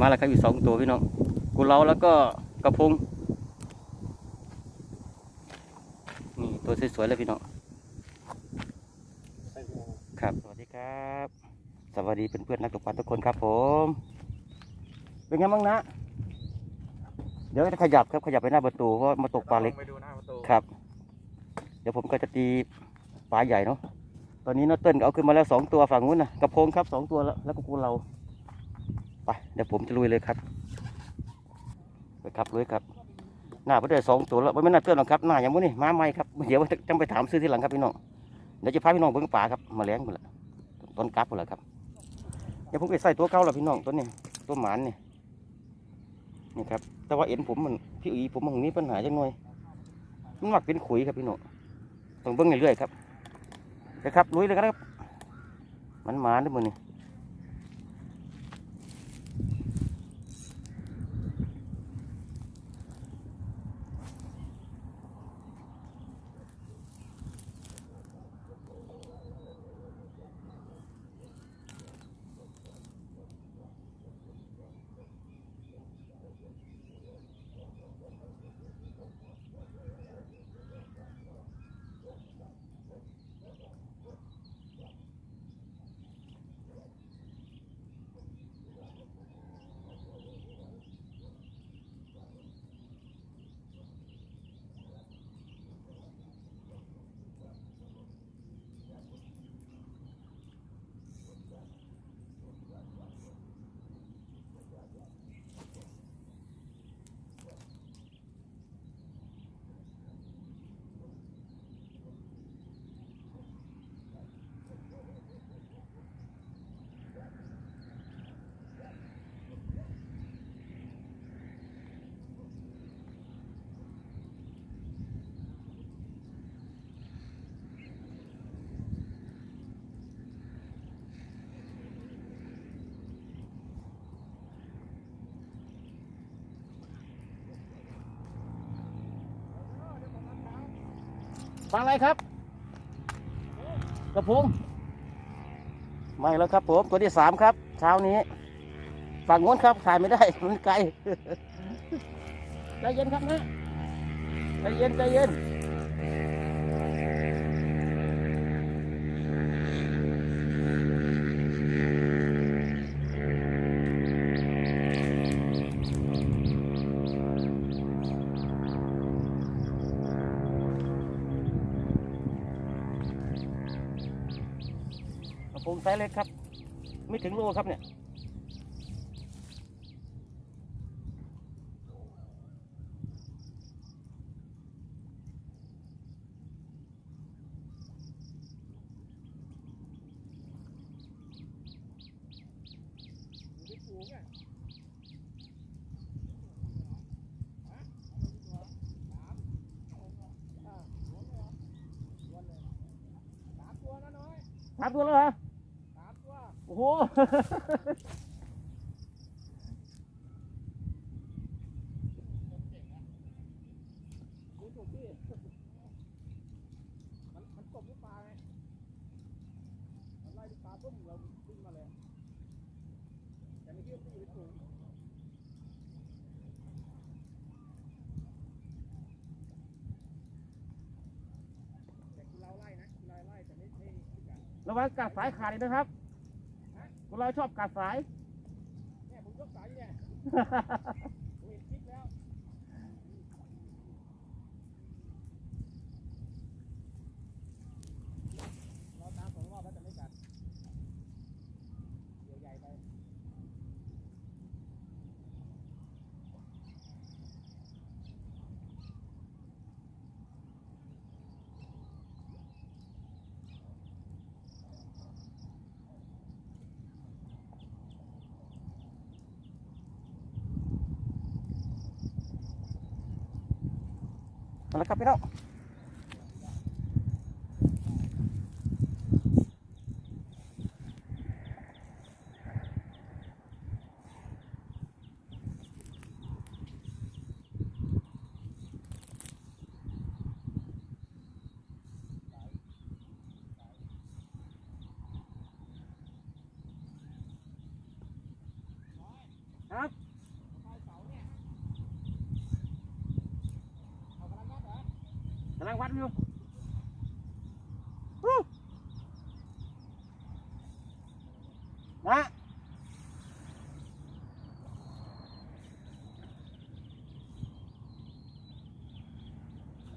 มาแล้วครับอีกสองตัวพี่น้องกุเลาแล้วก็กระพงนี่ตัวสวยๆเลยพี่น้องครับสวัสดีครับ สวัสดีเพื่อนๆนักตกปลาทุกคนครับผม เป็นไงบ้างนะ เดี๋ยวจะขยับครับขยับไปหน้าประตูเพราะมาตกปลาเล็กไปดูหน้าประตูครับ เดี๋ยวผมก็จะตีปลาใหญ่เนาะตอนนี้น้าเติ้ลเอาขึ้นมาแล้วสองตัวฝั่งนู้นนะกระพงครับสองตัวแล้วแล้วก็กูเรา ไปเดี๋ยวผมจะลุยเลยครับไปครับลุยครับหน้าไปได้สองตัวแล้วไม่น่าเติ้ลหรอกครับหน้าอย่างนู้นี่มาใหม่ครับเดี๋ยวจะไปถามซื้อที่หลังครับพี่น้องเดี๋ยวจะพาพี่น้องเบิ่งป่าครับมาเลี้ยงหมดละต้นกราฟหมดละครับเดี๋ยวผมไปใส่ตัวเก่าแล้วพี่น้องตัวนี้ตัวหมานเนี่ยนี่ครับแต่ว่าเอ็นผมมันพี่อีผมมันมีปัญหาจังหน่อยมันหมักเป็นขุยครับพี่น้องต้องเบิ่งเรื่อยๆครับนะครับลุยเลยครับมันหมาด้วยมือนี่ ฟังอะไรครับ กระพงไม่แล้วครับผมตัวที่สามครับ เช้านี้ฝั่งโน้นครับถ่ายไม่ได้มันไกลใจเย็นครับนะใจเย็นใจเย็น ไซส์เล็กครับ ไม่ถึงโลครับเนี่ยสามตัวนะน้อยสามตัวแล้วเหรอ หดูถูกที่มันมันกบลูกปลาไงมันไล่ปลาปุ๊บเราขึ้นมาเลยแต่ไม่คิดว่าจะอยู่ในถุงแต่คือเราไล่นะคือเราไล่แต่ไม่ไม่ขึ้นกันระวังกัดสายขาดเลยนะครับ พวกเราชอบกัดสาย เนี่ยผมยกสายอยู่เนี่ย Nalakapin ako. Up. ำลังวัดอยู่นะ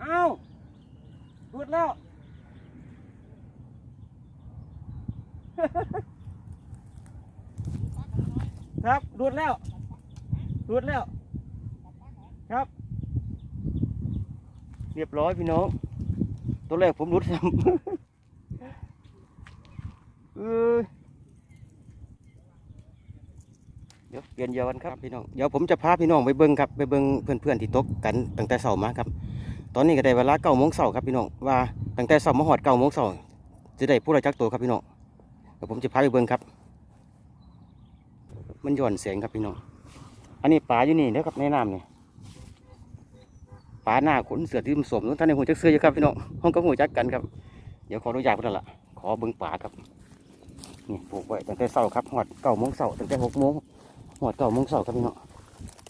เอาหลุดแล้วครับหลุดแล้วหลุดแล้ว ครับ เรียบร้อยพี่น้องตัวแรกผมหลุดซ้ำเออเดี๋ยวเปลี่ยนเยากันครับพี่น้องเดี๋ยวผมจะพาพี่น้องไปเบิ้งครับไปเบิ้งเพื่อนๆที่ตกกันตั้งแต่เช้ามาครับ ตอนนี้ก็ได้เวลาเก้าโมงเช้าครับพี่น้องว่าตั้งแต่เช้ามาหอดเก้าโมงเช้าจะได้ผู้ใดจักตัวครับพี่น้องเดี๋ยวผมจะพาไปเบิ้งครับ มันหย่อนเสียงครับพี่น้องอันนี้ปลาอยู่นี่เด้อครับในน้ำเนี่ย ปลาหน้าขนเสือที่มันสมท่านในหูจักเสืออยู่ครับพี่น้องห้องก็หูจักกันครับ เดี๋ยวขออนุญาตเพื่อนละขอเบิ้งปลาครับนี่ปลูกไว้ตั้งแต่เช้าครับหอดเก้าโมงเช้าตั้งแต่หกโมงหอดเก้าโมงเช้าครับพี่น้อง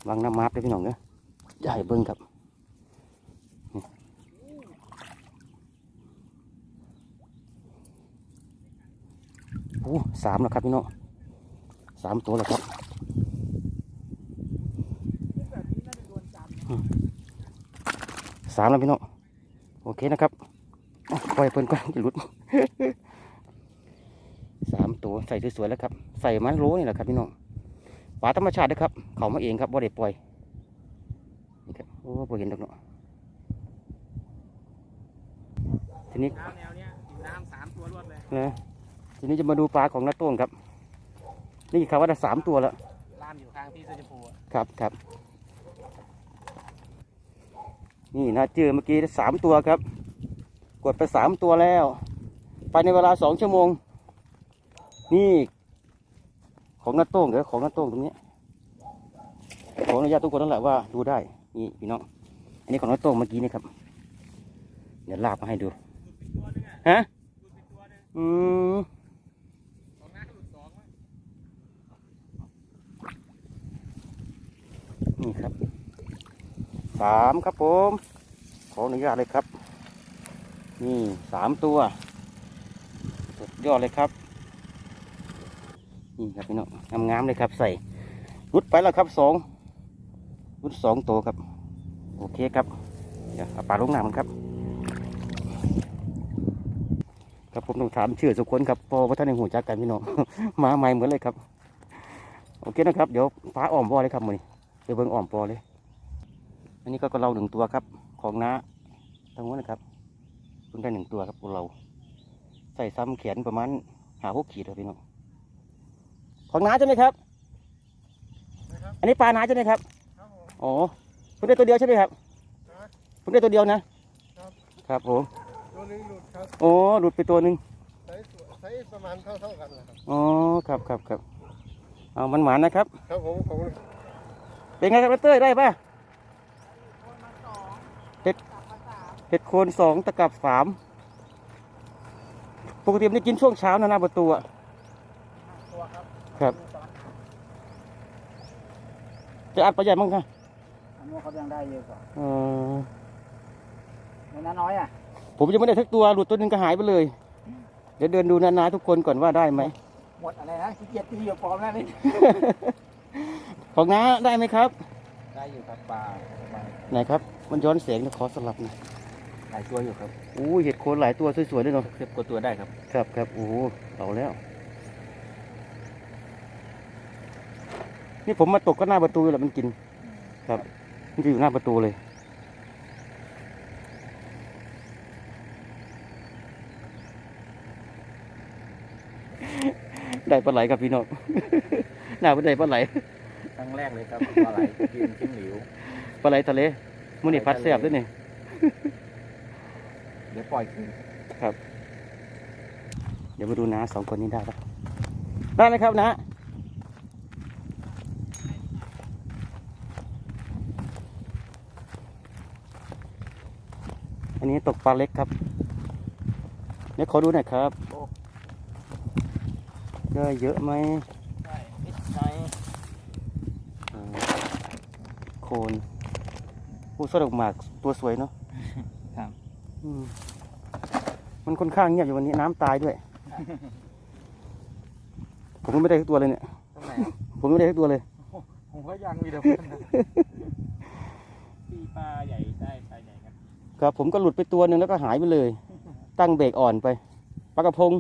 วางน้ำมาร์เลยพี่น้องเนาะใหญ่เบิ้งครับนี่โอ้สามแล้วครับพี่น้องสามตัวแล้วครับนี้น่าจะโดนจับนะ สามแล้วพี่น้องโอเคนะครับอะปล่อยเพิ่นก่อนจะหลุดสามตัวใส่สวยๆแล้วครับ ใส่มันโลนี่แหละครับพี่น้องปลาธรรมชาตินะครับ เขามาเองครับบ่ได้ปล่อยนี่ครับโอ้บ่เห็นดอกเนาะทีนี้น้ำแนวเนี้ยอยู่น้ำสามตัวรวดเลยนะทีนี้จะมาดูปลาของน้าโต้งครับ นี่เขาว่าได้สามตัวแล้วล่ามอยู่ข้างพี่เสื้อชมพูอะครับครับ นี่นะเจอเมื่อกี้สามตัวครับ กดไปสามตัวแล้วภายในเวลาสองชั่วโมง นี่ ของน้าโต้งเดี๋ยวของน้าโต้งตรงนี้ขออนุญาตทุกคนนั่นแหละว่าดูได้ นี่พี่น้อง อันนี้ของน้าโต้งเมื่อกี้นี่ครับ เดี๋ยวลาบมาให้ดู ฮะ อืมนี่ครับ สามครับผม ขออนุญาตเลยครับ นี่สามตัวสุดยอดเลยครับ นี่ครับพี่น้องงามๆเลยครับ ใส่รุดไปแล้วครับสองรุดสองตัวครับ โอเคครับเดี๋ยวเอาปลาลงน้ำมันครับ ครับผมต้องถามชื่อสุกคนครับพอว่าท่านในหูจักกันพี่น้องมาใหม่เหมือนเลยครับ โอเคนะครับ เดี๋ยวปลาอ้อมบ่อเลยครับมือนี้ไปเบิ่งอ่อมปอเลย อันนี้ก็กระเราหนึ่งตัวครับ ของน้าทางนู้นนะครับเพิ่งได้หนึ่งตัวครับกระเรา ใส่ซ้ำแขนประมาณหาหกขีดครับพี่น้องของน้าใช่ไหมครับนะครับอันนี้ปลาน้าใช่ไหมครับครับผมอ๋อเพิ่งได้ตัวเดียวใช่ไหมครับฮะเพิ่งได้ตัวเดียวนะครับครับผมตัวนึงหลุดครับโอ้หลุดไปตัวหนึ่งไซส์สวยไซส์ประมาณเท่าเท่าๆกันแหละครับอ๋อครับครับครับเอามันหวานนะครับ ครับผมของเป็นไงครับน้าเต้ยได้ป่ะเห็ดเห็ดโคนสองตะกับสามปกติมันจะกินช่วงเช้านะหน้าประตูอะตัวครับครับ จะอัดประหยัดมั้งคะอันนู้นเขายังได้เยอะกว่าเออในนั้นน้อยอะ ผมยังไม่ได้ทักตัวหลุดตัวหนึงก็หายไปเลย เดี๋ยวเดินดูนาๆทุกคนก่อนว่าได้ไหมหมดอะไรนะขี้เกียจตีอยู่ปลอมแล้วนี่ของน้าได้ไหมครับ ได้อยู่ครับปลาปลาไหนครับ มันย้อนเสียงเดี๋ยวขอสลับหน่อย หลายตัวอยู่ครับอู้เห็ดโคนหลายตัวสวยๆด้วยเนาะเทียบกับตัวได้ครับครับครับโอ้โหเอาแล้ว นี่ผมมาตกก็หน้าประตูแหละมันกิน ครับมันจะอยู่หน้าประตูเลย ได้ปลาไหลครับพี่น้องหน้าไม่ได้ปลาไหลครั้งแรกเลยครับปลาไหลกินชิ้นหลิวปลาไหลทะเลมันนี่พัดแซ่บด้วยนี่ เดี๋ยวปล่อยคืนเดี๋ยวมาดูนะสองคนนี้ได้ปะได้ไหมครับนะอันนี้ตกปลาเล็กครับเดี๋ยวขอดูหน่อยครับได้เยอะไหมใช่นิดหน่อยนผู้สะดอกหมากตัวสวยเนาะครับอื มมันค่อนข้างเงียบอยู่วันนี้น้ำตายด้วย ผมก็ไม่ได้ทุกตัวเลยเนี่ย ตรงไหนผมไม่ได้ทุกตัวเลย ผมก็ยังมีแต่เพื่อนนะตีปลาใหญ่ได้ปลาใหญ่กันครับ ผมก็หลุดไปตัวหนึ่งแล้วก็หายไปเลย ตั้งเบรกอ่อนไปปลากระพง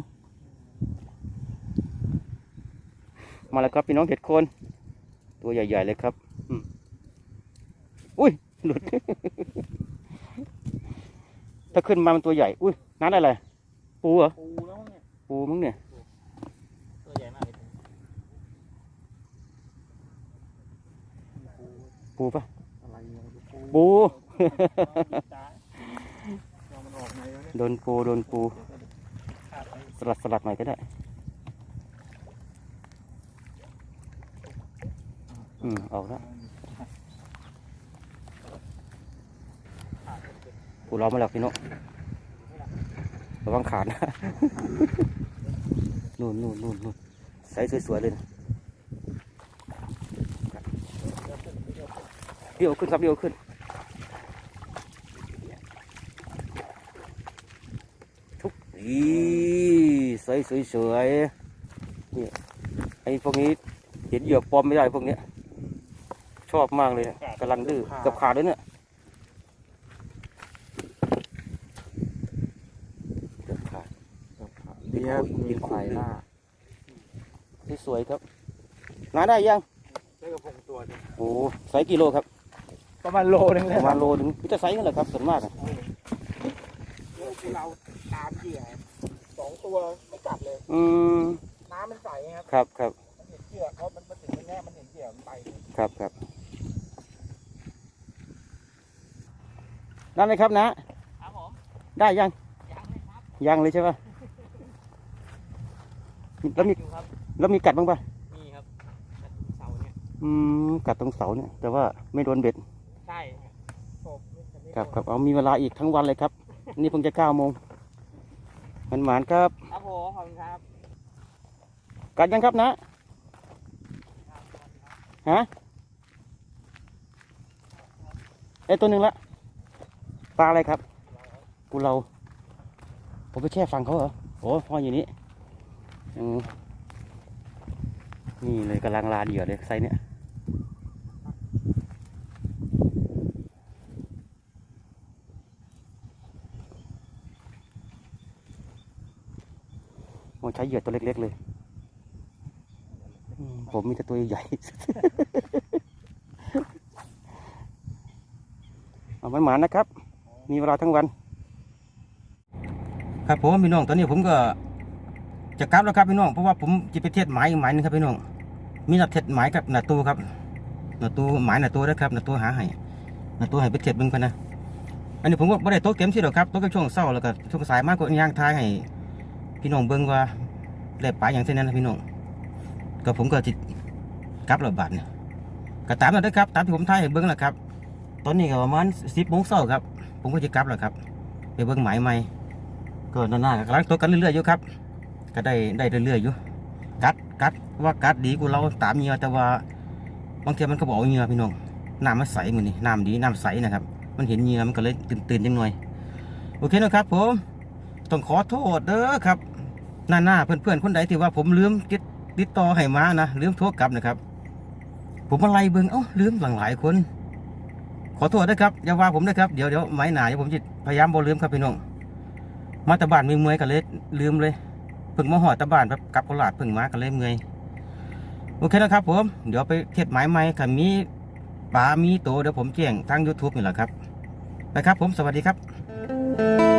มาแล้วครับพี่น้องเห็ดโคน ตัวใหญ่ ๆ เลยครับอืมอุ้ย หลุด ถ้าขึ้นมามันตัวใหญ่ อุ้ยนั่นอะไร ปูเหรอ ปูแล้วมั้งเนี่ย ปูมั้งเนี่ย ตัวใหญ่มากเลยปูปูปะอะไรเนี่ยปูปูจ้าลองมันออกไหนวะเนี่ยโดนปู โดนปูขาดไปสลัดสลัดหน่อยก็ได้ อืม ออกแล้ว ขาดไป กูล้อมมาแล้วพี่โนระวังขาดนะนู่นนู่นนู่นนู่นใสสวยๆเลยนะเดี๋ยวขึ้นครับเดี๋ยวขึ้นทุกอีใสสวยๆนี่ไอ้พวกนี้เห็นเหยื่อปลอมไม่ได้พวกเนี้ยชอบมากเลยกำลังดื้อกับขาดเลยเนี่ยเกับขาด เนี่ยมีไฟหน้าที่สวยครับนาได้ยังได้กระพงตัวนึงโอ้ไซส์กิโลครับ ประมาณโลนึงเลปยระมาณโลนึงพิจไซส์นั่นแหละครับส่วนมากอะเราตามเหยื่อสองตัวไม่กัดเลย อืมน้ำมันใสครับครับครับมันเห็นเหยื่อเขามันมาถึงตรงเนี้ยมันเห็นเหยื่อมันไปครับครับได้ไหมครับนะ ครับผม ได้ยัง ยังเลยครับ ยังเลยใช่ปะ แล้วมีอยู่ครับแล้วมีกัดบ้างปะมีครับเสาเนี่ยอืมกัดตรงเสาเนี่ย แต่ว่าไม่โดนเบ็ดใช่โฉบไม่จะไม่ครับโดนครับเอามีเวลาอีกทั้งวันเลยครับ นี่เพิ่งจะเก้าโมงมันหมานครับครับผมขอบคุณครับ กัดยังครับนะฮะไอยตัวหนึ่งละปลาอะไรครับ กูเรา ผมไปแช่ฟังเขาเหรอโอ้พ่ออยู่นี่อืม นี่เลยกำลังลาเหยื่อเลยไซเนี้ยโอ้ใช้เหยื่อตัวเล็ก ๆ เลย ผมมีแต่ตัวใหญ่ เอามันหมานะครับ มีเวลาทั้งวัน ครับผมพี่น้องตอนนี้ผมก็ จะกลับแล้วครับพี่น้องเพราะว่าผมจะไปเทศหมายอีกหมายหนึงครับพี่น้องมีหนัดเทศหมายกับหนาตูครับหนาตูหมายหนาตูนะครับหนาตูหาให้หนาตูให้ไปเทศเบิ่งพะนะอันนี้ผมก็ไม่ได้โต๊ะเกมสิหรอกครับโต๊ะเกมช่วงเศร้าแล้วก็ช่วงสายมากกว่าย่างท้ายให้พี่น้องเบิ่งว่าได้ปลาอย่างเช่นนั้นนะพี่น้องก็ผมก็จิกลับแล้วบาทเนี่ยก็ตามนั้นเด้ครับตามที่ผมทายให้เบิ่งแหละครับ ตอนนี้ก็ประมาณสิบโมงเช้าครับ ผมก็จะกลับแล้วครับ ไปเบิ่งหมายใหม่ก็นานๆก็กำลังตัวกันเรื่อยๆอยู่ครับ ก็ได้ได้เรื่อยๆอยู่กัดกัดว่ากัดดีกูเราตามเงื่อแต่ว่าบางทีมันก็บอกเงื่อพี่น้องน้ำมันใสเหมือนนี่น้ำดีน้ำใสนะครับ มันเห็นเงื่อมันก็เลยตื่นตื่นๆจังหน่อยโอเคนะครับผมต้องขอโทษเด้อครับหน้าหน้าๆเพื่อนๆคนใดที่ว่าผมลืมติดติดต่อให้มานะลืมโทรกลับนะครับ ผมมาไล่เบิ่งเอ้าลืมหลังหลายคน ขอโทษนะครับอย่าว่าผมนะครับเดี๋ยวเดี๋ยวไม้หนาเดี๋ยวผมจะพยายามบ่ลืมครับพี่น้องมาแตะบ้านมีเมื่อยกันเลยลืมเลย เพิ่งมาหอดตะบานแบบกลับโคราชเพิ่งมากันเลยเมื่อยโอเคนะครับผมเดี๋ยวไปเทศหมายใหม่ค่ะมีปลามีโตเดี๋ยวผมแจ้งทาง YouTube นี่แหละครับไปครับผมสวัสดีครับ